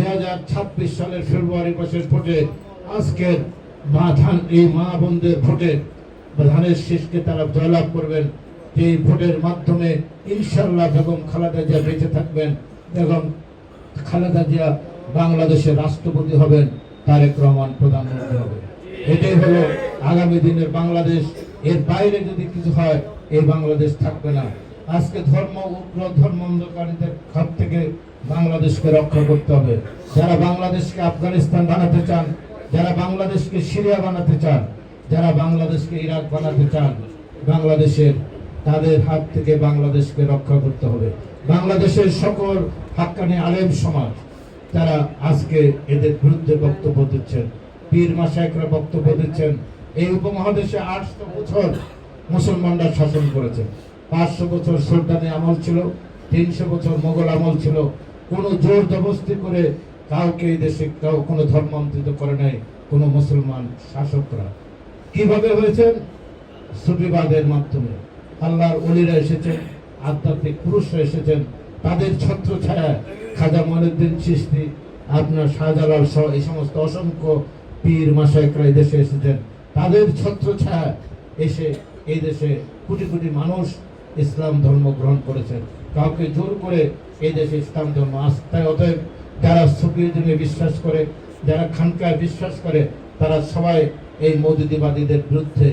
দুই হাজার ছাব্বিশ সালের ফেব্রুয়ারি মাসের ভোটে, আজকের মা এই মা ভোটে ধানের শীষকে তারা জয়লাভ করবেন। এই ভোটের মাধ্যমে ইনশাল্লাহ বেগম খালেদা জিয়া বেঁচে থাকবেন বেগম খালেদা জিয়া বাংলাদেশের রাষ্ট্রপতি হবেন তারেক রহমান প্রধানমন্ত্রী হবে এটাই হলো আগামী দিনের বাংলাদেশ। এর বাইরে যদি কিছু হয়, এই বাংলাদেশ থাকবে না। আজকে ধর্ম, উগ্র ধর্ম অন্ধকারীদের হাত থেকে বাংলাদেশকে রক্ষা করতে হবে। যারা বাংলাদেশকে আফগানিস্তান বানাতে চান, যারা বাংলাদেশকে সিরিয়া বানাতে চান, যারা বাংলাদেশকে ইরাক বানাতে চান, বাংলাদেশের, তাদের হাত থেকে বাংলাদেশকে রক্ষা করতে হবে। বাংলাদেশের সকল হাক্কানি আলেম সমাজ, তারা আজকে এদের বিরুদ্ধে বক্তব্য দিচ্ছেন। পীর মাসায়করা বক্তব্য দিচ্ছেন। এই উপমহাদেশে আটশো বছর মুসলমানরা শাসন করেছে পাঁচশো বছর সুলতানি আমল ছিল, তিনশো বছর মোগল আমল ছিল। কোনো জোর জবস্তি করে কাউকে এই দেশে কাউ কোনো ধর্মান্তরিত করে নাই, কোনো মুসলমান শাসকরা কীভাবে হয়েছেন সুফিবাদের মাধ্যমে। আল্লাহর অলিরা এসেছেন, আধ্যাত্মিক পুরুষরা এসেছেন, তাদের ছত্র ছায়া, খাজা মনুদ্দিন চিস্তি আপনার শাহজালাল সহ এই সমস্ত অসংখ্য পীর মাসায়করা এই দেশে এসেছেন। তাদের ছত্র ছায়া এসে এই দেশে কোটি কোটি মানুষ ইসলাম ধর্ম গ্রহণ করেছেন কাউকে জোর করে এই দেশে ইসলাম ধর্ম আস্থায় অতএব যারা সুফিজমে বিশ্বাস করে, যারা খানকায় বিশ্বাস করে, তারা সবাই এই মোদিদিবাদীদের বিরুদ্ধে